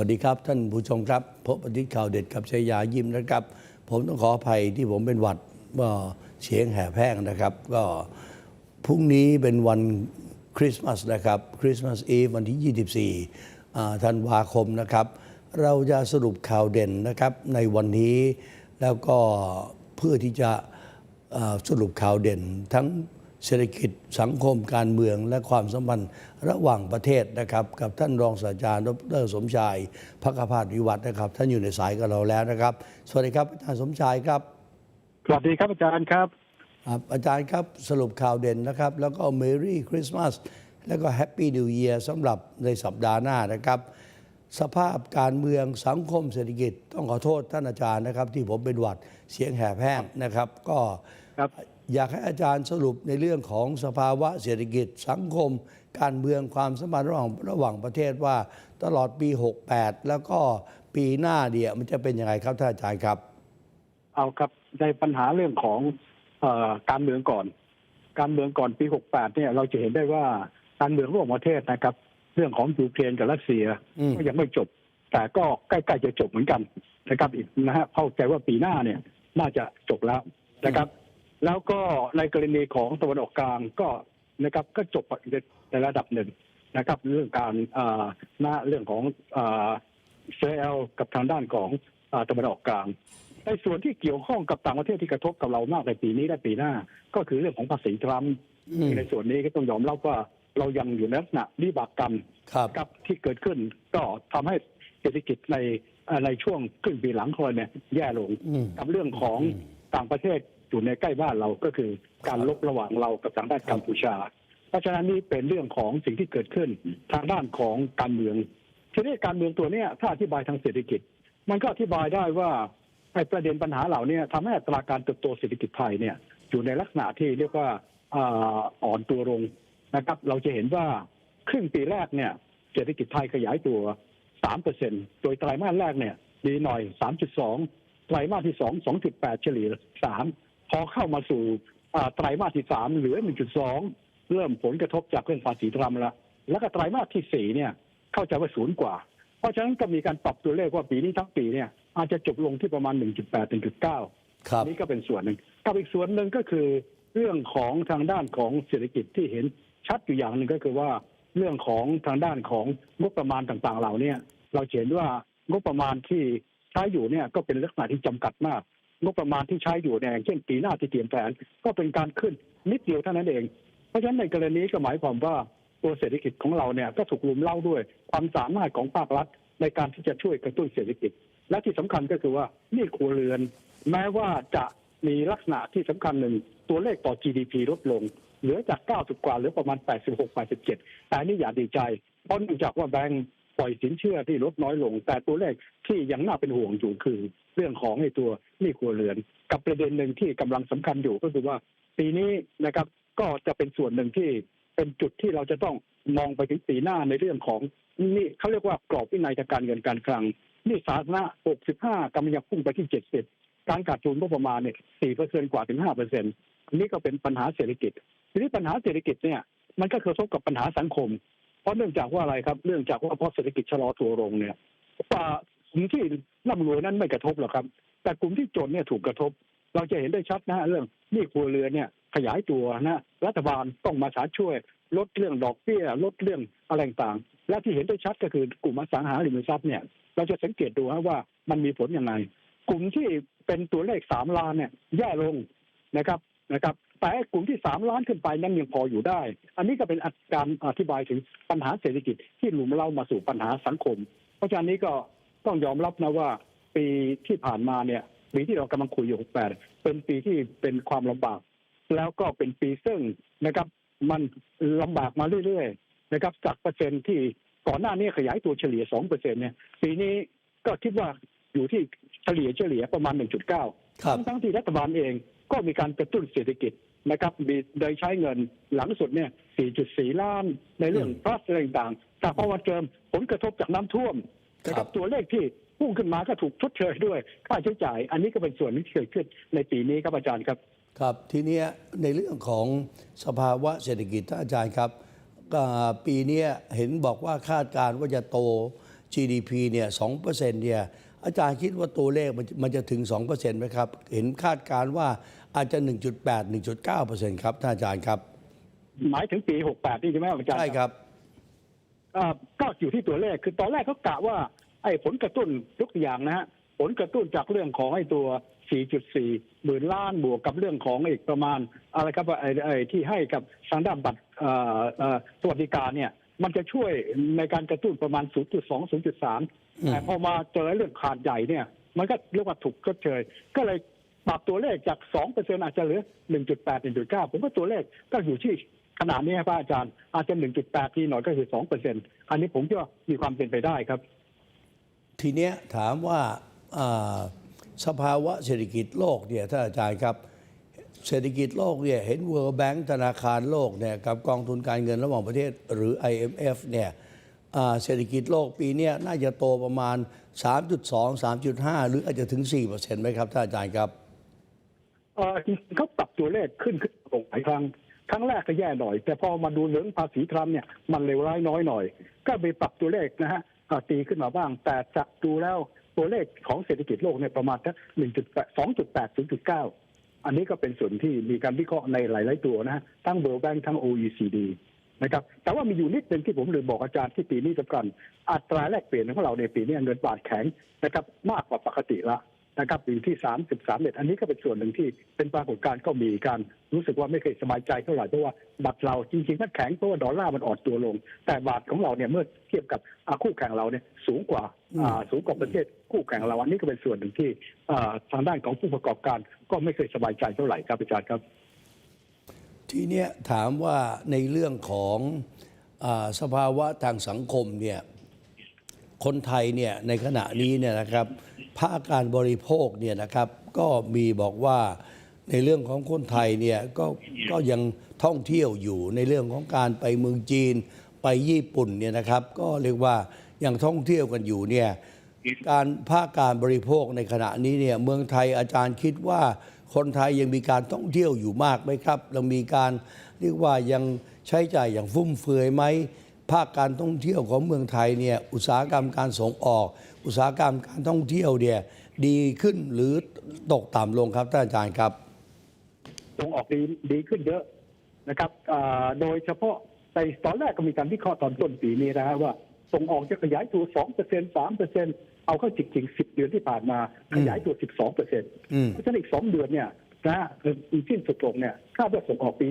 วัสดีครับ ท่านผู้ชมครับ พบปฏิข่าวเด็ดกับชัยยายิ้มนะครับ ผมต้องขออภัยที่ผมเป็นหวัดว่าเสียงแหบแห้งนะครับ ก็พรุ่งนี้เป็นวันคริสต์มาสนะครับคริสต์มาสอีฟวันที่ 24อ่ธันวาคมนะครับ เราจะสรุปข่าวเด่นนะครับในวันนี้แล้วก็เพื่อที่จะสรุปข่าวเด่นทั้ง เศรษฐกิจสังคมการเมืองและความสัมพันธ์ระหว่างประเทศนะครับ กับท่านรองศาสตราจารย์ดรสมชายพักพาสวิวัฒน์นะครับ ท่านอยู่ในสายกับเราแล้วนะครับ สวัสดีครับอาจารย์สมชายครับสวัสดีครับอาจารย์ครับครับอาจารย์ครับสรุปข่าวเด่นนะครับ แล้วก็ Merry Christmas แล้วก็ Happy New Year สำหรับในสัปดาห์หน้านะครับ สภาพการเมืองสังคมเศรษฐกิจ ต้องขอโทษท่านอาจารย์นะครับ ที่ผมเป็นหวัดเสียงแหบแห้งนะครับ ก็ครับ อยากให้อาจารย์สรุปในเรื่องของสภาวะเศรษฐกิจสังคม การเมืองความสัมพันธ์ระหว่างระหว่างประเทศว่าตลอดปี 68 แล้วก็ปีหน้าเดียมันจะเป็นยังไงครับท่านอาจารย์ครับ เอาครับในปัญหาเรื่องของเออการเมืองก่อน การเมืองก่อนปี 68 เนี่ยเราจะเห็นได้ว่าการเมืองระหว่างประเทศนะครับ เรื่องของยูเครนกับรัสเซียอืมก็ยังไม่จบ แต่ก็ใกล้ๆจะจบเหมือนกันนะครับอีกนะฮะเข้าใจว่าปีหน้าเนี่ยน่าจะจบแล้วนะครับ แล้วก็ในกรณีของตะวันออกกลางก็นะครับก็จบในระดับหนึ่งนะครับ เรื่องการอ่าหน้าเรื่องของอ่าเซลกับทางด้านของอาตะวันออกกลางในส่วนที่เกี่ยวข้องกับต่างประเทศที่กระทบกับเรามากในปีนี้และปีหน้า ก็คือเรื่องของภาษีทรัมป์อืมในส่วนนี้ก็ต้องยอมรับว่าเรายังอยู่ในลักษณะวิบากกรรมครับกับที่เกิดขึ้นก็ทำให้เศรษฐกิจในเอ่อในช่วงครึ่งปีหลังคนเนี่ยแย่ลงอืมกับเรื่องของอืมต่างประเทศ อยู่ในใกล้บ้านเราก็คือการลบระหว่างเรากับทางด้านกัมพูชา เพราะฉะนั้นนี่เป็นเรื่องของสิ่งที่เกิดขึ้นทางด้านของการเมืองทีนี้การเมืองตัวเนี้ยถ้าอธิบายทางเศรษฐกิจ มันก็อธิบายได้ว่าไอ้ประเด็นปัญหาเหล่านี้ทำให้อัตราการเติบโตเศรษฐกิจไทยเนี่ยอยู่ในลักษณะที่เรียกว่าอ่าอ่อนตัวลงนะครับ เราจะเห็นว่าครึ่งปีแรกเนี่ยเศรษฐกิจไทยขยายตัว3เปอร์เซ็นโดยไตรมาสแรกเนี่ยดีหน่อย 3.2 ไตรมาสที่ 2 2.8 เฉลี่ย3 พอเข้ามาสู่อ่าไตรมาสที่3เหลือ 1.2 เริ่มผลกระทบจากเรื่องภาษีทรัมป์แล้วแล้วก็ไตรมาสที่4เนี่ยเข้าใจว่าศูนย์กว่า เพราะฉะนั้นก็มีการปรับตัวเลขว่าปีนี้ทั้งปีเนี่ยอาจจะจบลงที่ประมาณ 1.8 1.9ครับนี่ก็เป็นส่วนหนึ่งกับอีกส่วนหนึ่งก็คือเรื่องของทางด้านของเศรษฐกิจที่เห็นชัดอยู่อย่างหนึ่งก็คือว่าเรื่องของทางด้านของงบประมาณต่างๆ เหล่าเนี้เราเห็นว่างบประมาณที่ใช้อยู่เนี่ยก็เป็นลักษณะที่จำกัดมาก งบประมาณที่ใช้อยู่เนี่ยอย่างเช่นปีหน้าที่เตรียมแผนก็เป็นการขึ้นนิดเดียวเท่านั้นเอง เพราะฉะนั้นในกรณีก็หมายความว่าตัวเศรษฐกิจของเราเนี่ยก็ถูกลุมเล่าด้วยความสามารถของภาครัฐในการที่จะช่วยกระตุ้นเศรษฐกิจ และที่สำคัญก็คือว่านี่ครัวเรือน แม้ว่าจะมีลักษณะที่สำคัญหนึ่งตัวเลขต่อ GDP ลดลง เหลือจาก 90 กว่าเหลือประมาณ 86 87 แต่นี่อย่าดีใจเพราะเนื่องจากว่าแบงก์ ปล่อยสินเชื่อที่ลดน้อยลง แต่ตัวเลขที่ยังน่าเป็นห่วงอยู่คือ เรื่องของไอ้ตัวหนี้ครัวเรือน กับประเด็นหนึ่งที่กำลังสำคัญอยู่ก็คือว่า ปีนี้นะครับก็จะเป็นส่วนหนึ่งที่เป็นจุดที่เราจะต้องมองไปถึงปีหน้าในเรื่องของนี่เขาเรียกว่ากรอบวินัยทางการเงินการคลังนี่สาธารณะ 65กำลังจะพุ่งไปที่ 70 การขาดทุนก็ประมาณเนี่ย4%กว่าถึง 5%อันนี้ก็เป็นปัญหาเศรษฐกิจ ทีนี้ปัญหาเศรษฐกิจเนี่ย มันก็กระทบกับปัญหาสังคม เพราะเนื่องจากว่าอะไรครับเนื่องจากว่าเพอเศรษฐกิจชะลอตัวลงเนี่ยป่ากลุ่มที่ร่ำรวยนั้นไม่กระทบหรอกครับ แต่กลุ่มที่จนเนี่ยถูกกระทบ เราจะเห็นได้ชัดนะฮะเรื่องนี้ครัวเรือนเนี่ยขยายตัวนะรัฐบาลต้องมาสาช่วย ลดเรื่องดอกเบี้ยลดเรื่องอะไรต่างๆและที่เห็นได้ชัดก็คือกลุ่มอสังหาริมทรัพย์เนี่ยเราจะสังเกตดูฮะว่ามันมีผลยังไง กลุ่มที่เป็นตัวเลขสามล้านเนี่ยแย่ลงนะครับนะครับ แต่ไอ้กลุ่มที่สามล้านขึ้นไปนั้นยังพออยู่ได้ อันนี้ก็เป็นการอธิบายถึงปัญหาเศรษฐกิจที่หลุมเล่ามาสู่ปัญหาสังคม เพราะฉะนั้นนี้ก็ต้องยอมรับนะว่า ปีที่ผ่านมาเนี่ยปีที่เรากำลังคุยอยู่ 68 เป็นปีที่เป็นความลำบาก แล้วก็เป็นปีซึ่งนะครับมันลำบากมาเรื่อยๆนะครับจากเปอร์เซ็นต์ที่ก่อนหน้านี้ขยายตัวเฉลี่ย 2%เนี่ยปีนี้ก็คิดว่าอยู่ที่เฉลี่ยเฉลี่ยประมาณ 1.9ครับทั้งๆที่รัฐบาลเองก็มีการกระตุ้นเศรษฐกิจ นะครับมีโดยใช้เงินหลังสุดเนี่ย 4.4 ล้านในเรื่องอืมพลัสอะไรต่างๆแต่พอมาเจอผลกระทบจากน้ำท่วมนะคครัรับบตัวเลขที่พุ่งขึ้นมาก็ถูกชดเชยด้วย ค่าใช้จ่าย อันนี้ก็เป็นส่วนที่เกิดขึ้นในปีนี้ครับอาจารย์ครับ ครับทีเนี้ยในเรื่องของสภาวะเศรษฐกิจท่านอาจารย์ครับก็ปีเนี้ยเห็นบอกว่าคาดการณ์ว่าจะโต GDP เนี่ยสองเปอร์เซ็นต์เนี่ยอาจารย์คิดว่าตัวเลขมันมันจะถึง2%เปอร์เซ็นต์ไหมครับ เห็นคาดการณ์ว่า อาจจะ 1.8 1.9เปอร์เซ็นต์ครับท่านอาจารย์ครับ หมายถึงปี 68 นี่ใช่ไหมครับอาจารย์ใช่ครับอ่าก็อยู่ที่ตัวเลขคือตอนแรกเขากะว่า ไอ้ผลกระตุ้นยกตัวอย่างนะฮะผลกระตุ้นจากเรื่องของไอ้ตัว 4.4 หมื่นล้านบวกกับเรื่องของอีกประมาณอะไรครับไอ้ไอ้ที่ให้กับทางด้านบัตรเอ่อเอ่อสวัสดิการเนี่ย มันจะช่วยในการกระตุ้นประมาณ 0.2 0.3 แต่พอมาเจอเรื่องขาดใหญ่เนี่ย มันก็เรียกว่าถูกชดเชยก็เลย ปรับตัวเลขจาก2%อร์เซ็นอาจจะเหลือ1.8 1.9ผมว่าตัวเลขก็อยู่ที่ขนาดนี้ครับอาจารย์อาจจะ1.8ทีหน่อยก็คือ2%อันนี้ผมคิดว่ามีความเป็นไปได้ครับ ทีเนี้ยถามว่าสภาวะเศรษฐกิจโลกเนี่ยท่านอาจารย์ครับเศรษฐกิจโลกเนี่ยเห็น World Bank ธนาคารโลกเนี่ยกับกองทุนการเงินระหว่างประเทศหรือ IMF เนี่ยเศรษฐกิจโลกปีเนี้ยน่าจะโตประมาณ 3.2 3.5 หรืออาจจะถึง 4%ไหมครับท่านอาจารย์ครับ เอ่อเขาปรับตัวเลขขึ้นขึ้นลงหลายครั้ง ครั้งแรกก็แย่หน่อย แต่พอมาดูเรื่องภาษีทรัมป์เนี่ยมันเลวร้ายน้อยหน่อย ก็ไปปรับตัวเลขนะฮะตีขึ้นมาบ้าง แต่จะดูแล้วตัวเลขของเศรษฐกิจโลกเนี่ยประมาณสัก1.8 2.8 0.9อันนี้ก็เป็นส่วนที่มีการวิเคราะห์ในหลาย ๆ ตัวนะฮะทั้ง World Bank ทั้ง OECD นะครับแต่ว่ามีอยู่นิดหนึ่งที่ผมลืมบอกอาจารย์ที่ปีนี้สำคัญอัตราแลกเปลี่ยนของเราในปีนี้เงินบาทแข็งนะครับมากกว่าปกติละ นะครับอยู่ที่33เอ็ดอันนี้ก็เป็นส่วนหนึ่งที่เป็นปรากฏการณ์ก็มีการรู้สึกว่าไม่เคยสบายใจเท่าไหร่เพราะว่าบาทเราจริงๆมันแข็งเพราะว่าดอลลาร์มันอ่อนตัวลง แต่บาทของเราเนี่ยเมื่อเทียบกับอ่าคู่แข่งเราเนี่ยสูงกว่าอ่าสูงกว่าประเทศคู่แข่งเราอันนี้ก็เป็นส่วนหนึ่งที่อ่าทางด้านของผู้ประกอบการก็ไม่เคยสบายใจเท่าไหร่ครับอาจารย์ครับ ทีเนี้ยถามว่าในเรื่องของอาสภาวะทางสังคมเนี่ยคนไทยเนี่ยในขณะนี้เนี่ยนะครับ ภาคการบริโภคเนี่ยนะครับก็มีบอกว่าในเรื่องของคนไทยเนี่ยก็ก็ยังท่องเที่ยวอยู่ในเรื่องของการไปเมืองจีนไปญี่ปุ่นเนี่ยนะครับ ก็เรียกว่ายังท่องเที่ยวกันอยู่เนี่ยการภาคการบริโภคในขณะนี้เนี่ยเมืองไทยอาจารย์คิดว่าคนไทยยังมีการท่องเที่ยวอยู่มากไหมครับเรามีการเรียกว่ายังใช้จ่ายอย่างฟุ่มเฟือยไหมภาคการท่องเที่ยวของเมืองไทยเนี่ยอุตสาหกรรมการส่งออก อุตสาหกรรมการท่องเที่ยวเนี่ยดีขึ้นหรือตกต่ำลงครับท่านอาจารย์ครับส่งออกดีดีขึ้นเยอะนะครับอ่าโดยเฉพาะในตอนแรกก็มีการวิเคราะห์ตอนต้นปีนี้นะฮะว่าส่งออกจะขยายตัว2เปอร์เซ็นต์3เปอร์เซ็นต์เอาเข้าจริงๆ10เดือนที่ผ่านมาขยายตัว12เปอร์เซ็นต์อืมเพราะฉะนั้นอีก2เดือนเนี่ยนะฮะคือสิ้นสุดลงเนี่ยคาดว่าส่งออกปี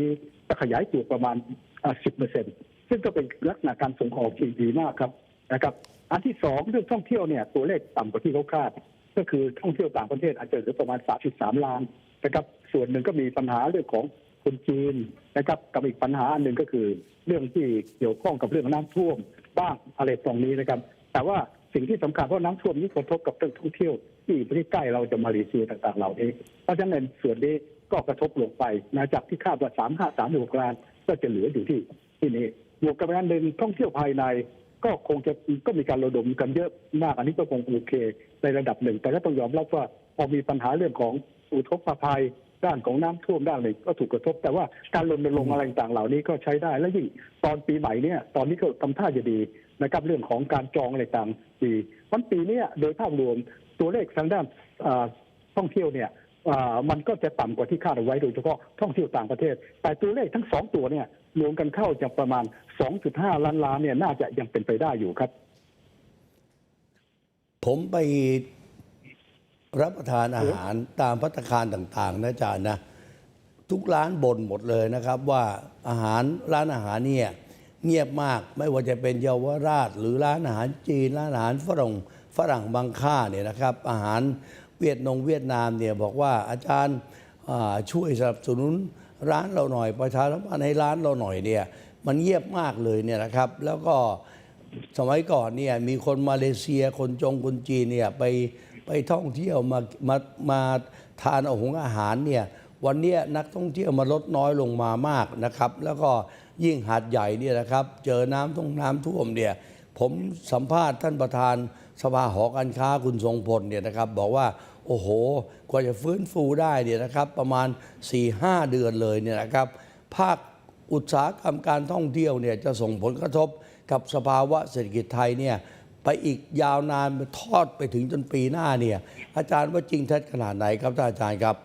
จะขยายตัวประมาณอ่า10เปอร์เซ็นต์ซึ่งก็เป็นลักษณะการส่งออกที่ดีมากครับนะครับ อันที่สองเรื่องท่องเที่ยวเนี่ยตัวเลขต่ำกว่าที่เขาคาด ก็คือท่องเที่ยวต่างประเทศอาจจะเหลือประมาณ 3.3 ล้านนะครับส่วนหนึ่งก็มีปัญหาเรื่องของคนจีนนะครับกับอีกปัญหาอันหนึ่งก็คือเรื่องที่เกี่ยวข้องกับเรื่องน้ำท่วมบ้างอะไรตรงนี้นะครับ แต่ว่าสิ่งที่สำคัญเพราะน้ำท่วมนี้กระทบกับเรื่องท่องเที่ยวที่ประเทศใกล้เราจะมาเลเซียต่างๆเหล่านี้เพราะฉะนั้นส่วนนี้ก็กระทบลงไปนะจากที่คาดว่า3 5 3 6ล้านก็จะเหลืออยู่ที่ที่นี้บวกกับอันหนึ่งท่องเที่ยวภายใน ก็คงจะก็มีการระดมกันเยอะมาก อันนี้ก็คงโอเค ในระดับหนึ่ง แต่ก็ต้องยอมรับว่าพอมีปัญหาเรื่องของอุทกภัยด้านของน้ำท่วมด้านอะไรก็ถูกกระทบ แต่ว่าการรณรงค์อะไรต่างเหล่านี้ก็ใช้ได้ และยิ่งตอนปีใหม่เนี่ยตอนนี้ก็ทำท่าจะดีนะครับเรื่องของการจองอะไรต่างดีวันปีนี้โดยภาพรวมตัวเลขทางด้านอ่าท่องเที่ยวเนี่ยมันก็จะต่ำกว่าที่คาดเอาไว้โดยเฉพาะท่องเที่ยวต่างประเทศ แต่ตัวเลขทั้งสองตัวเนี่ย รวมกันเข้าจะประมาณ 2.5 ล้านล้านเนี่ยน่าจะยังเป็นไปได้อยู่ครับ ผมไปรับประทานอาหารตามพัตคารต่าง ๆ นะอาจารย์นะ ทุกร้านบ่นหมดเลยนะครับ ว่าอาหารร้านอาหารเนี่ยเงียบมากไม่ว่าจะเป็นเยาวราช หรือร้านอาหารจีนร้านอาหารฝรั่งฝรั่งบางค่าเนี่ยนะครับ อาหารเวียดนงเวียดนามเนี่ยบอกว่าอาจารย์ช่วยสนับสนุน ร้านเราหน่อยประชาสัมพันธ์ให้ร้านเราหน่อยเนี่ยมันเงียบมากเลยเนี่ยนะครับ แล้วก็สมัยก่อนเนี่ยมีคนมาเลเซียคนจงคนจีนเนี่ยไปไปท่องเที่ยวมามามาทานอาหงอาหารเนี่ยวันนี้นักท่องเที่ยวมาลดน้อยลงมามากนะครับ แล้วก็ยิ่งหาดใหญ่เนี่ยนะครับ เจอน้ำท่วมน้ำท่วมเนี่ยผมสัมภาษณ์ท่านประธานสภาหอการค้าคุณทรงพลเนี่ยนะครับ บอกว่า โอ้โห กว่าจะฟื้นฟูได้เนี่ยนะครับประมาณ 4-5 เดือนเลยเนี่ยนะครับภาคอุตสาหกรรมการท่องเที่ยวเนี่ยจะส่งผลกระทบกับสภาวะเศรษฐกิจไทยเนี่ยไปอีกยาวนานทอดไปถึงจนปีหน้าเนี่ย อาจารย์ว่าจริงเท็จขนาดไหนครับท่านอาจารย์ครับ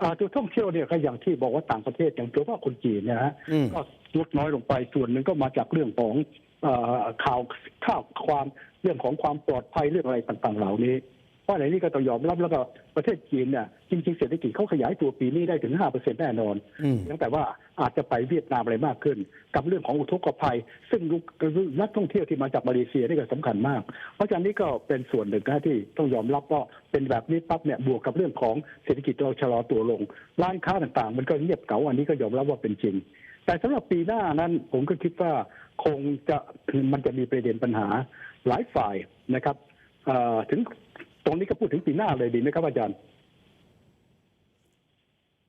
อ่าตัวท่องเที่ยวเนี่ยก็อย่างที่บอกว่าต่างประเทศอย่างตัวว่าคนจีนเนี่ยนะฮะอืมก็ลดน้อยลงไปส่วนหนึ่งก็มาจากเรื่องของเอ่อข่าวข่าวความเรื่องของความปลอดภัยเรื่องอะไรต่างๆ เหล่านี้เพ ราะไหนนี่ก็ต้องยอมรับแล้วก็ประเทศจีนเนี่ยจริงๆเศรษฐกิจเขาขยายตัวปีนี้ได้ถึง 5%แน่นอนอืมเพียงแต่ว่าอาจจะไปเวียดนามอะไรมากขึ้น กับเรื่องของอุทกภัย ซึ่งนักท่องเที่ยวที่มาจากมาเลเซียนี่ก็สำคัญมาก เพราะฉะนั้นนี่ก็เป็นส่วนหนึ่งนะที่ต้องยอมรับว่าเป็นแบบนี้ปั๊บเนี่ยบวกกับเรื่องของเศรษฐกิจเราชะลอตัวลง ร้านค้าต่างๆ มันก็เงียบเก๋าอันนี้ก็ยอมรับว่าเป็นจริง แต่สำหรับปีหน้านั้นผมก็คิดว่าคงจะมันจะมีประเด็นปัญหาหลายฝ่ายนะครับเอ่อถึง ตรงนี้ก็พูดถึงปีหน้าเลยดีไหมครับอาจารย์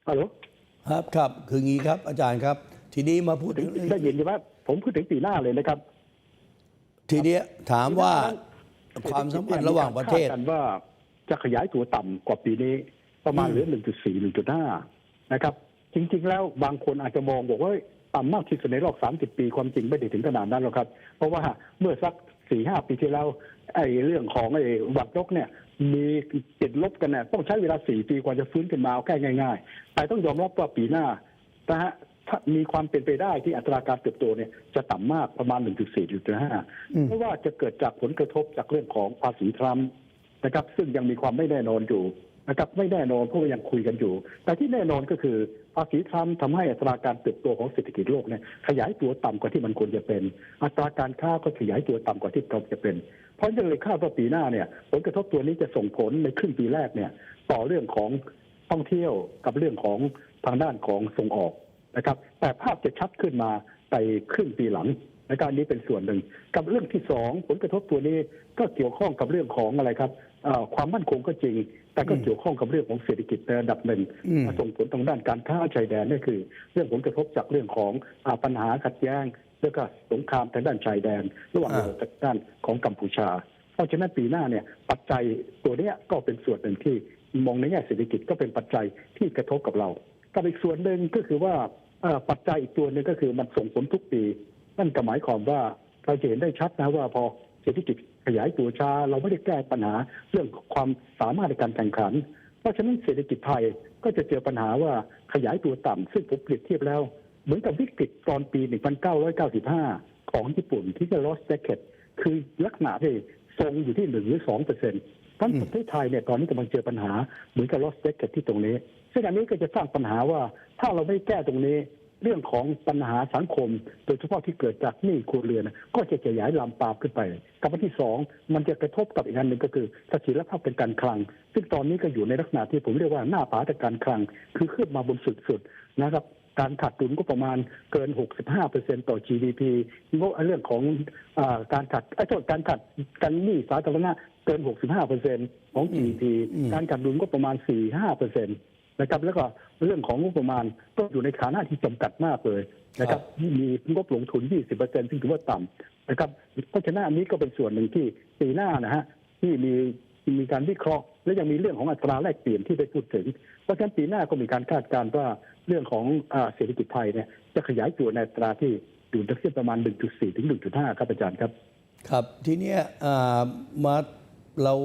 ฮัลโหลครับครับ คืองี้ครับ อาจารย์ครับ ทีนี้มาพูดถึงได้ยินใช่ไหมผมพูดถึงปีหน้าเลยนะครับ ทีเนี้ยถามว่าความสัมพันธ์ระหว่างประเทศคาดกันว่าจะขยายตัวต่ำกว่าปีนี้ ประมาณอืมเหลือ 1.4 1.5 นะครับ จริง ๆ แล้วบางคนอาจจะมองบอกว่าต่ำมากที่สุดในรอบ 30 ปีความจริงไม่ได้ถึงขนาดนั้นหรอกครับ เพราะว่าเมื่อสัก 4-5 ปีที่แล้วไอ้เรื่องของไอ้หวัดนกเนี่ย มีติดลบกันเนี่ยต้องใช้เวลา4ปีกว่าจะฟื้นขึ้นมาเอาแค่ง่าย ๆ แต่ต้องยอมรับว่าปีหน้านะฮะถ้ามีความเป็นไปได้ที่อัตราการเติบโตเนี่ยจะต่ำมากประมาณ 1.4 1.5เพราะว่าจะเกิดจากผลกระทบจากเรื่องของภาษีทรัมป์นะครับ ซึ่งยังมีความไม่แน่นอนอยู่ นะครับไม่แน่นอนเพราะว่ายังคุยกันอยู่ แต่ที่แน่นอนก็คือภาษีทรัมป์ทำให้อัตราการเติบโตของเศรษฐกิจโลกเนี่ยขยายตัวต่ำกว่าที่มันควรจะเป็น อัตราการค้าก็ขยายตัวต่ำกว่าที่ควรจะเป็น เพราะฉะนั้นเลยคาดว่าปีหน้าเนี่ยผลกระทบตัวนี้จะส่งผลในครึ่งปีแรกเนี่ยต่อเรื่องของท่องเที่ยวกับเรื่องของทางด้านของส่งออกนะครับ แต่ภาพจะชัดขึ้นมาในครึ่งปีหลังในการนี้เป็นส่วนหนึ่ง กับเรื่องที่สองผลกระทบตัวนี้ก็เกี่ยวข้องกับเรื่องของอะไรครับ ความมั่นคงก็จริง แต่ก็เกี่ยวข้องกับเรื่องของเศรษฐกิจในระดับหนึ่งอืมมาส่งผลทางด้านการค้าชายแดนนั่นคือ เรื่องผลกระทบจากเรื่องของอาปัญหาขัดแย้ง แล้วก็สงครามทางด้านชายแดน ระหว่างเรากับด้านของกัมพูชา เพราะฉะนั้นปีหน้าเนี่ยปัจจัยตัวเนี้ยก็เป็นส่วนหนึ่งที่มองในแง่เศรษฐกิจก็เป็นปัจจัยที่กระทบกับเรากับอีกส่วนหนึ่งก็คือว่าเอ่อปัจจัยอีกตัวหนึ่งก็คือมันส่งผลทุกปี นั่นก็หมายความว่าเราจะเห็นได้ชัดนะว่าพอเศรษฐกิจ ขยายตัวช้า เราไม่ได้แก้ปัญหาเรื่องความสามารถในการแข่งขัน เพราะฉะนั้นเศรษฐกิจไทยก็จะเจอปัญหาว่าขยายตัวต่ำซึ่งผมเปรียบเทียบแล้ว เหมือนกับวิกฤตตอนปี 1995 ของญี่ปุ่นที่จะ lost decade คือลักษณะที่ทรงอยู่ที่หนึ่งหรือสองเปอร์เซ็นต์ทั้งประเทศไทยเนี่ยตอนนี้กำลังเจอปัญหาเหมือนกับ lost decade ที่ตรงนี้ซึ่งอันนี้ก็จะสร้างปัญหาว่าถ้าเราไม่แก้ตรงนี้ เรื่องของปัญหาสังคม โดยเฉพาะที่เกิดจากหนี้ครัวเรือนนะก็จะขยายลามปามขึ้นไปกับอันที่สองมันจะกระทบกับอีกอันหนึ่งก็คือเสถียรภาพเป็นการคลัง ซึ่งตอนนี้ก็อยู่ในลักษณะที่ผมเรียกว่าหน้าผาทางการคลัง คือขึ้นมาบนสุดๆนะครับการขาดดุลก็ประมาณเกิน 65%ต่อ GDP งบเรื่องของอาการขาดไอ้โทษการขาดการหนี้สาธารณะเกิน 65%ของ GDP อืมการขาดดุลก็ประมาณ 4-5%นะครับ แล้วก็เรื่องของงบประมาณก็อยู่ในฐานะที่จำกัดมากเลยนะครับ มีงบลงทุน 20%ซึ่งถือว่าต่ำนะครับ เพราะฉะนั้นอันนี้ก็เป็นส่วนหนึ่งที่ปีหน้านะฮะที่มีมีการวิเคราะห์ และยังมีเรื่องของอัตราแลกเปลี่ยนที่ได้พูดถึง เพราะฉะนั้นปีหน้าก็มีการคาดการณ์ว่าเรื่องของอาเศรษฐกิจไทยเนี่ยจะขยายตัวในอัตราที่อยู่ที่ประมาณ 1.4 ถึง 1.5 ครับอาจารย์ครับ ครับทีเนี้ยอ่ามาเรา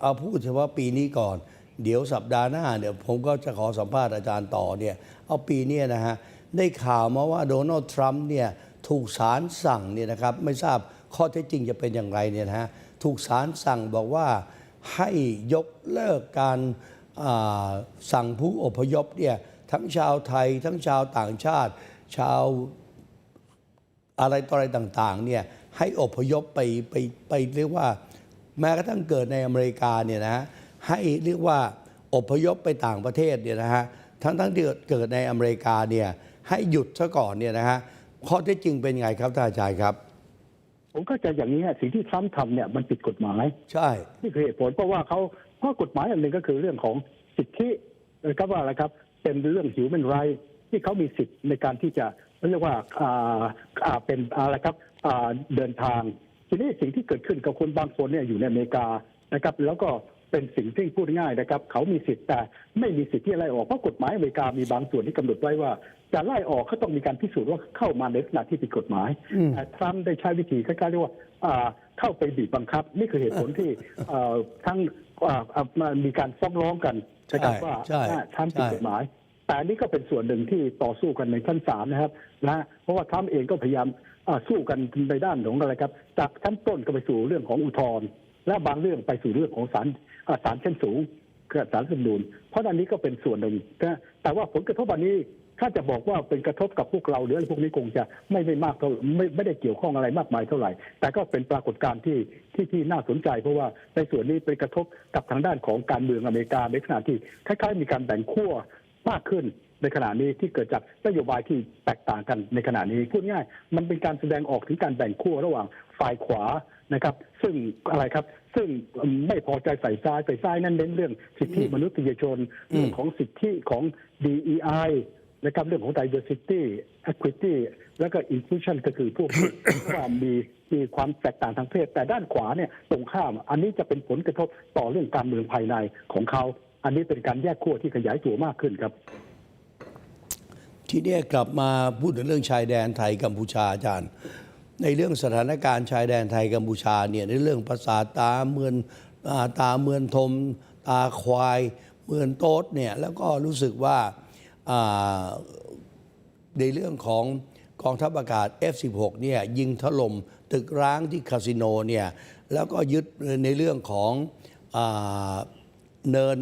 เอาพูดเฉพาะปีนี้ก่อน เดี๋ยวสัปดาห์หน้าเดี๋ยผมก็จะขอสัมภาษณ์อาจารย์ต่อเนี่ยเอาปีนี้นะฮะได้ข่าวมาว่าโดนัลด์ทรัมป์เนี่ยถูกศาลสั่งเนี่ยนะครับไม่ทราบข้อเท็จจริงจะเป็นอย่างไรเนี่ยนะฮะถูกศาลสั่งบอกว่าให้ยกเลิกการสั่งผู้อพยพเนี่ยทั้งชาวไทย ทั้งชาวต่างชาติ ชาวอะไรต่ออะไรต่างๆเนี่ยให้อพยพไปไปไปเรียกว่าแม้กระทั่งเกิดในอเมริกาเนี่ยนะ ให้เรียกว่าอพยพไปต่างประเทศเนี่ยนะฮะทั้งทั้งที่เกิดในอเมริกาเนี่ยให้หยุดซะก่อนเนี่ยนะฮะข้อเท็จจริงเป็นไงครับท่านอาจารย์ครับ ผมเข้าใจอย่างนี้ฮะสิ่งที่ทรัมป์ทำเนี่ยมันผิดกฎหมาย ใช่นี่คือเหตุผลเพราะว่าเขาเพราะกฎหมายอันหนึ่งก็คือเรื่องของสิทธินะครับว่าอะไรครับเป็นเรื่องหิวแมนไรที่เขามีสิทธิ์ในการที่จะเรียกว่าอ่าอ่าเป็นอะไรครับอ่าเดินทาง ทีนี้สิ่งที่เกิดขึ้นกับคนบางคนเนี่ยอยู่ในอเมริกานะครับ แล้วก็ เป็นสิ่งที่พูดง่ายนะครับ เขามีสิทธิ์แต่ไม่มีสิทธิ์ที่จะไล่ออกเพราะกฎหมายอเมริกามีบางส่วนที่กำหนดไว้ว่าจะไล่ออกเขาต้องมีการพิสูจน์ว่าเข้ามาในลักษณะที่ผิดกฎหมายอืมแต่ทรัมป์ได้ใช้วิธีคล้ายๆเรียกว่าอ่าเข้าไปบีบบังคับ นี่คือเหตุผลที่เอ่อทั้งอ่าอ่ามามีการฟ้องร้องกันนะครับใช่ว่าใช่อ่าทรัมป์ผิดใช่กฎหมายแต่อันนี้ก็เป็นส่วนหนึ่งที่ต่อสู้กันในชั้นศาลนะครับนะเพราะว่าทรัมป์เองก็พยายามอ่าสู้กันในด้านของอะไรครับ จากชั้นต้นก็ไปสู่เรื่องของอุทธรณ์และบางเรื่องไปสู่เรื่องของศาลอ่า ศาลชั้นสูงคือศาลรัฐธรรมนูญเพราะอันนี้ก็เป็นส่วนหนึ่งนะแต่ว่าผลกระทบอันนี้ถ้าจะบอกว่าเป็นกระทบกับพวกเราหรืออะไรพวกนี้คงจะไม่ไม่มากเท่าไม่ไม่ได้เกี่ยวข้องอะไรมากมายเท่าไหร่ แต่ก็เป็นปรากฏการณ์ที่ที่ที่น่าสนใจ เพราะว่าในส่วนนี้เป็นกระทบกับทางด้านของการเมืองอเมริกาในขณะที่คล้ายๆมีการแบ่งขั้วมากขึ้นในขณะนี้ที่เกิดจากนโยบายที่แตกต่างกันในขณะนี้พูดง่าย มันเป็นการแสดงออกถึงการแบ่งขั้วระหว่างฝ่ายขวา นะครับ ซึ่งอะไรครับ ซึ่งไม่พอใจใส่ซ้ายใส่ซ้ายนั้นเน้นเรื่องสิทธิมนุษยชนเรื่องของสิทธิของ DEI นะครับเรื่องของ diversity equity แล้วก็ inclusion ก็คือพวกที่ว่ามีมีความแตกต่างทางเพศ แต่ด้านขวาเนี่ยตรงข้าม อันนี้จะเป็นผลกระทบต่อเรื่องการเมืองภายในของเขา อันนี้เป็นการแยกขั้วที่ขยายตัวมากขึ้นครับ ทีเนี้ยกลับมาพูดถึงเรื่องชายแดนไทยกัมพูชาอาจารย์ ในเรื่องสถานการณ์ชายแดนไทยกัมพูชาเนี่ยในเรื่องภาษาตาเมือนตาเมือนทม ตาควายเมือนโต๊ดเนี่ยแล้วก็รู้สึกว่าในเรื่องของกองทัพอากาศ F16 เนี่ยยิงถล่มตึกร้างที่คาสิโนเนี่ยแล้วก็ยึดในเรื่องของอเนิน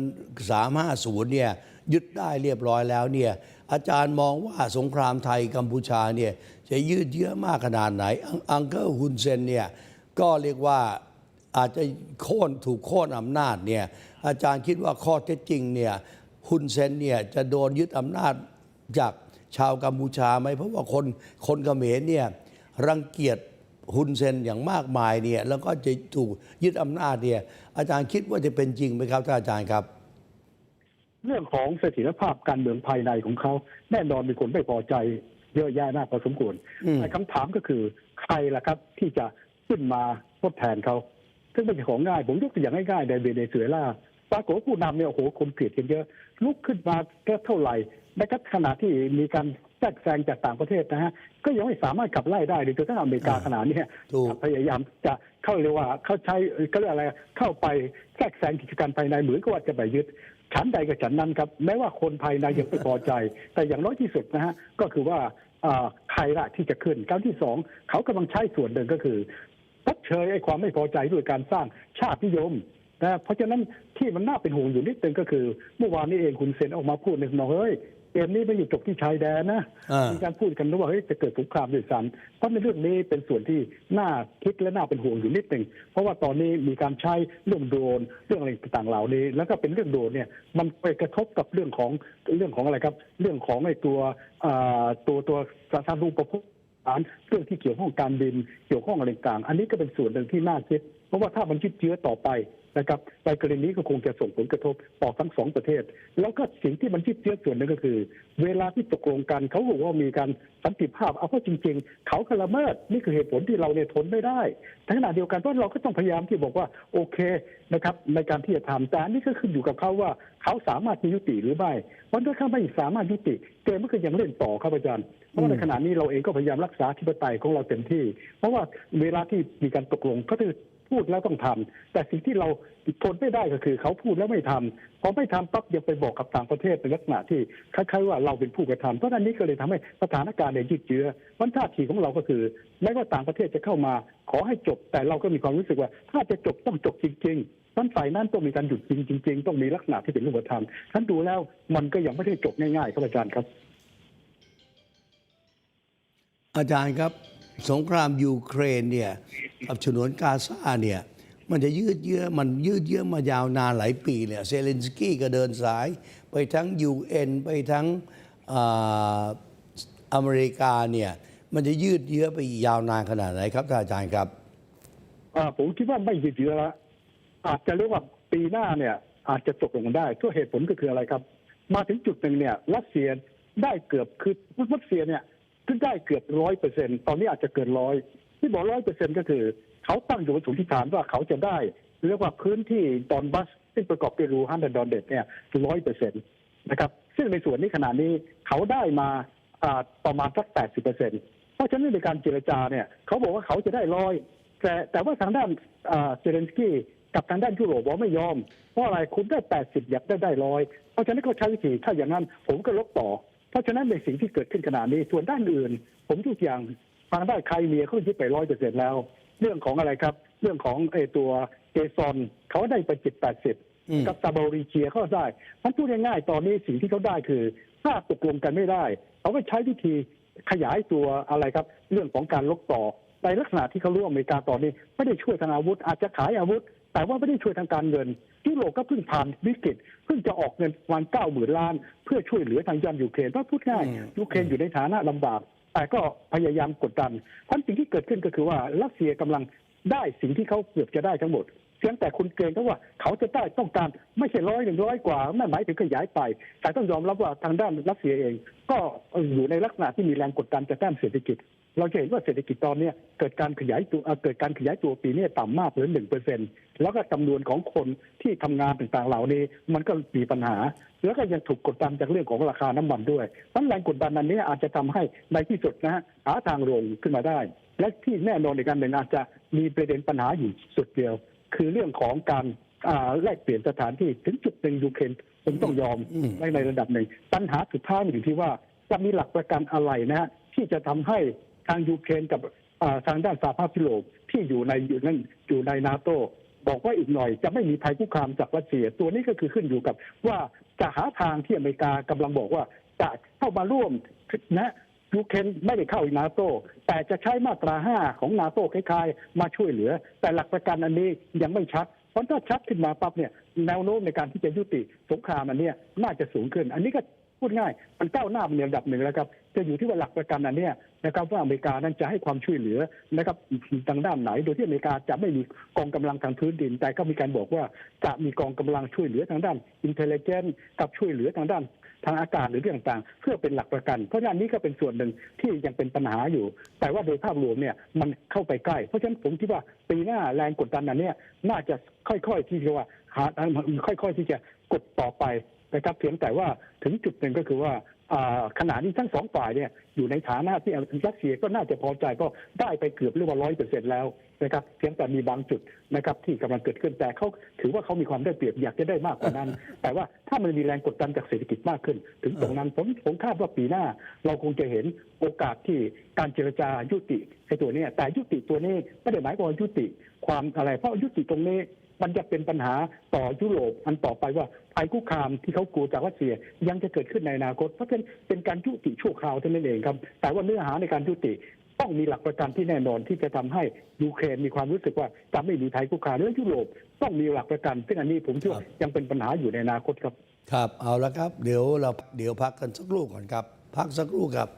350เนี่ยยึดได้เรียบร้อยแล้วเนี่ยอาจารย์มองว่าสงครามไทยกัมพูชาเนี่ย จะยืดเยื้อมากขนาดไหน อังเกอร์ฮุนเซนเนี่ยก็เรียกว่าอาจจะโค่นถูกโค่นอำนาจเนี่ยอาจารย์คิดว่าข้อเท็จจริงเนี่ยฮุนเซนเนี่ยจะโดนยึดอำนาจจากชาวกัมพูชาไหมเพราะว่าคนคนเขมรเนี่ยรังเกียจฮุนเซนอย่างมากมายเนี่ยแล้วก็จะถูกยึดอำนาจเนี่ยอาจารย์คิดว่าจะเป็นจริงไหมครับท่านอาจารย์ครับ เรื่องของเสถียรภาพการเมืองภายในของเขา แน่นอนมีคนไม่พอใจ เยอะแยะมากพอสมควรอืมแต่คำถามก็คือใครล่ะครับที่จะขึ้นมาทดแทนเขาซึ่งเป็นของง่าย ผมยกตัวอย่างง่ายๆในเวเนซุเอลาปรากฏว่าผู้นำเนี่ยโอ้โหคนเกลียดกันเยอะ ลุกขึ้นมาก็เท่าไหร่นะครับขณะที่มีการแทรกแซงจากต่างประเทศนะฮะก็ยังไม่สามารถขับไล่ได้เลยจนกระทั่งอเมริกาอ่าขนาดนี้ถูกพยายามจะเข้าเรียกว่าเข้าใช้เอ่อก็เรียกอะไรเข้าไปแทรกแซงกิจการภายในเหมือนกับว่าจะไปยึดฉันใดกับฉันนั้นครับแม้ว่าคนภายในยังไม่พอใจ แต่อย่างน้อยที่สุดนะฮะก็คือว่าอ่า ใครละที่จะขึ้นการที่สองเขากำลังใช้ส่วนหนึ่งก็คือชดเชยไอ้ความไม่พอใจด้วยการสร้างชาตินิยมนะเพราะฉะนั้นที่มันน่าเป็นห่วงอยู่นิดนึงก็คือ เมื่อวานนี้เองคุณเซนออกมาพูดในบอกเฮ้ย เกมนี้ไม่อยู่จบที่ชายแดนนะอ่ามีมีการพูดกันนะว่าเฮ้ยจะเกิดสงครามด้วยซ้ำเพราะในเรื่องนี้เป็นส่วนที่น่าคิดและน่าเป็นห่วงอยู่นิดหนึ่งเพราะว่าตอนนี้มีการใช้เรื่องโดรนเรื่องอะไรต่างๆเหล่านี้ แล้วก็เป็นเรื่องโดรนเนี่ยมันไปกระทบกับเรื่องของเรื่องของอะไรครับ เรื่องของไอ้ตัวอ่าตัวตัวสาธารณูปโภคเรื่องที่เกี่ยวข้องการบินเกี่ยวข้องอะไรต่างๆอันนี้ก็เป็นส่วนหนึ่งที่น่าคิด เพราะว่าถ้ามันยืดเยื้อต่อไป นะครับในกรณีนี้ก็คงจะส่งผลกระทบต่อทั้งสองประเทศ แล้วก็สิ่งที่มันยืดเยื้อส่วนหนึ่งก็คือ เวลาที่ตกลงกันเขาบอกว่ามีการสันติภาพเอาเข้าจริง ๆ เขากละเมิดนี่คือเหตุผลที่เราเนี่ยทนไม่ได้แต่ขณะเดียวกันเพราะเราก็ต้องพยายามที่บอกว่าโอเคนะครับในการที่จะทำแต่อันนี้ก็ขึ้นอยู่กับเขาว่าเขาสามารถมียุติหรือไม่เพราะถ้าเขาไม่สามารถยุติเกมมันก็ยังเล่นต่อครับอาจารย์เพราะในขณะนี้เราเองก็พยายามรักษาธิปไตยของเราเต็มที่ เพราะว่าเวลาที่มีการตกลงก็คือ พูดแล้วต้องทำแต่สิ่งที่เราทนไม่ได้ก็คือเขาพูดแล้วไม่ทำพอไม่ทำปั๊บยังไปบอกกับต่างประเทศในลักษณะที่คล้ายๆว่าเราเป็นผู้กระทำเพราะนั้นนี้ก็เลยทำให้สถานการณ์เนี่ยยืดเยื้อวันท่าทีของเราก็คือแม้ว่าต่างประเทศจะเข้ามา ขอให้จบ แต่เราก็มีความรู้สึกว่า ถ้าจะจบต้องจบจริงๆนั้นฝ่ายนั้นต้องมีการหยุดจริงจริง ๆ ต้องมีลักษณะที่เป็นรูปธรรมท่านดูแล้วมันก็ยังไม่ได้จบง่ายๆครับอาจารย์ครับ อาจารย์ครับ สงครามยูเครนเนี่ยกับฉนวนกาซาเนี่ยมันจะยืดเยื้อมันยืดเยื้อมายาวนานหลายปีเนี่ยเซเลนสกี้ก็เดินสาย ไปทั้ง UN ไปทั้งอเมริกาเนี่ยมันจะยืดเยื้อไปยาวนานขนาดไหนครับท่านอาจารย์ครับผมคิดว่าไม่ยืดเยื้อละอาจจะเรียกว่าปีหน้าเนี่ยอาจจะตกลงได้ทั่วเหตุผลก็คืออะไรครับ มาถึงจุดหนึ่งเนี่ยรัสเซียได้เกือบคือรัสเซียเนี่ย ขึ้นได้เกือบร้อยเปอร์เซ็นตอนนี้อาจจะเกินร้อยที่บอกร้อยเปอร์เซ็นก็คือ เขาตั้งอยู่บนสมมติฐานว่าเขาจะได้ เรียกว่าพื้นที่ดอนบัสซึ่งประกอบด้วยรูฮันและดอนเด็ดเนี่ยร้อยเปอร์เซ็นต์นะครับซึ่งในส่วนนี้ขณะนี้เขาได้มาประมาณสักแปดสิบเปอร์เซ็นต์เพราะฉะนั้นในการเจรจาเนี่ยเขาบอกว่าเขาจะได้ร้อยแต่แต่ว่าทางด้านเซเลนสกี้กับทางด้านยุโรปบอกไม่ยอมเพราะอะไรคุณได้แปดสิบอยากได้ได้ร้อยเพราะฉะนั้นก็ใช้วิธีถ้าอย่างนั้นผมก็ลบต่อ เพราะฉะนั้นในสิ่งที่เกิดขึ้นขณะนี้ส่วนด้านอื่น ผมทุกอย่างทางด้านใครเมียเขายึดไปร้อยเปอร์เซ็นแล้ว เรื่องของอะไรครับ เรื่องของไอ้ตัวเกซอนเขาได้ไปจิตแปดสิบอืมกับซาบาริเจียเขาได้มันพูดง่ายๆตอนนี้สิ่งที่เขาได้คือ ถ้าตกลงกันไม่ได้เขาก็ใช้วิธีขยายตัวอะไรครับ เรื่องของการลบต่อในลักษณะที่เขารู้ว่าอเมริกาตอนนี้ ไม่ได้ช่วยทางอาวุธ อาจจะขายอาวุธ แต่ว่าไม่ได้ช่วยทางการเงิน ยุโรปก็เพิ่งผ่านวิกฤตเพิ่งจะออกเงินประมาณเก้าหมื่นล้าน เพื่อช่วยเหลือทางยานยูเครนเพราะพูดง่ายอืมยูเครนอยู่ในฐานะลำบากแต่ก็พยายามกดดันเพราะสิ่งที่เกิดขึ้นก็คือว่ารัสเซียกำลังได้สิ่งที่เขาเกือบจะได้ทั้งหมดเพียงแต่คุณเกรงเขาว่าเขาจะได้ต้องการไม่ใช่ร้อยหนึ่งร้อยกว่าไม่หมายถึงขยายไป แต่ต้องยอมรับว่าทางด้านรัสเซียเอง ก็อยู่ในลักษณะที่มีแรงกดดันจากด้านเศรษฐกิจ เราจะเห็นว่าเศรษฐกิจตอนเนี้ยเกิดการขยายตัวเอ่อเกิดการขยายตัวปีนี้ต่ำมากเหลือหนึ่งเปอร์เซ็นแล้วก็จำนวนของคนที่ทำงานต่างๆเหล่านี้ มันก็มีปัญหา แล้วก็ยังถูกกดดันจากเรื่องของราคาน้ำมันด้วยเพราะแรงกดดันอันนี้อาจจะทำให้ในที่สุดนะฮะหาทางลงขึ้นมาได้ และที่แน่นอนในการหนึ่งอาจจะมีประเด็นปัญหาอยู่สุดเดียว คือเรื่องของการอ่าแลกเปลี่ยนสถานที่ถึงจุดหนึ่งยูเครนคงต้องยอมอืมในในระดับหนึ่งปัญหาสุดท้ายมันอยู่ที่ว่าจะมีหลักประกันอะไรนะฮะที่จะทำให้ ทางยูเครนกับทางด้านสหภาพยุโรปที่อยู่ในอยู่นั่นอยู่ในนาโตบอกว่าอีกหน่อยจะไม่มีภัยคุกคามจากรัสเซีย ตัวนี้ก็คือขึ้นอยู่กับว่าจะหาทางที่อเมริกากำลังบอกว่าจะเข้ามาร่วมนะยูเครนไม่ได้เข้านาโตแต่จะใช้มาตราห้าของนาโตคล้ายๆ มาช่วยเหลือ แต่หลักประกันอันนี้ยังไม่ชัดเพราะถ้าชัดขึ้นมาปั๊บเนี่ยแนวโน้มในการที่จะยุติสงครามอันนี้น่าจะสูงขึ้น อันนี้ก็พูดง่าย มันก้าวหน้าเป็นระดับหนึ่งแล้วครับ จะอยู่ที่ว่าหลักประกันอันเนี้ยนะครับว่าอเมริกานั้นจะให้ความช่วยเหลือนะครับทางด้านไหน โดยที่อเมริกาจะไม่มีกองกำลังทางพื้นดิน แต่ก็มีการบอกว่าจะมีกองกำลังช่วยเหลือทางด้านอินเทลเจนกับช่วยเหลือทางด้านทางอากาศหรือเรื่องต่างๆ เพื่อเป็นหลักประกัน เพราะฉะนั้นนี้ก็เป็นส่วนหนึ่งที่ยังเป็นปัญหาอยู่ แต่ว่าโดยภาพรวมเนี่ยมันเข้าไปใกล้ เพราะฉะนั้นผมคิดว่าปีหน้าแรงกดดันอันเนี้ยน่าจะค่อยๆที่จะว่าหาค่อย ๆที่จะกดต่อไปนะครับเพียงแต่ว่าถึงจุดหนึ่งก็คือว่า ขณะนี้ทั้งสองฝ่ายเนี่ยอยู่ในฐานะที่รัสเซียก็น่าจะพอใจก็ได้ไปเกือบเรียกว่าร้อยเปอร์เซ็นต์แล้วนะครับเพียงแต่มีบางจุดนะครับที่กำลังเกิดขึ้นแต่เขาถือว่าเขามีความได้เปรียบอยากจะได้มากกว่านั้น แต่ว่าถ้ามันมีแรงกดดันจากเศรษฐกิจมากขึ้น ถึงตรงนั้นผมผมคาดว่าปีหน้า เราคงจะเห็นโอกาสที่การเจรจายุติไอ้ตัวเนี้ยแต่ยุติตัวนี้ไม่ได้หมายความว่ายุติความอะไรเพราะยุติตรงนี้ มันจะเป็นปัญหาต่อยุโรปอันต่อไปว่าภัยคุกคามที่เขากลัวจากรัสเซียยังจะเกิดขึ้นในอนาคตเพราะฉะนั้นเป็นการยุติชั่วคราวเท่านั้นเองครับ แต่ว่าเนื้อหาในการยุติต้องมีหลักประกันที่แน่นอนที่จะทำให้ยูเครนมีความรู้สึกว่าจะไม่มีภัยคุกคามและยุโรปต้องมีหลักประกันซึ่งอันนี้ผมเชื่อครับยังเป็นปัญหาอยู่ในอนาคตครับ ครับเอาละครับ เดี๋ยวเราเดี๋ยวพักกันสักครู่ก่อนครับ พักสักครู่ครับ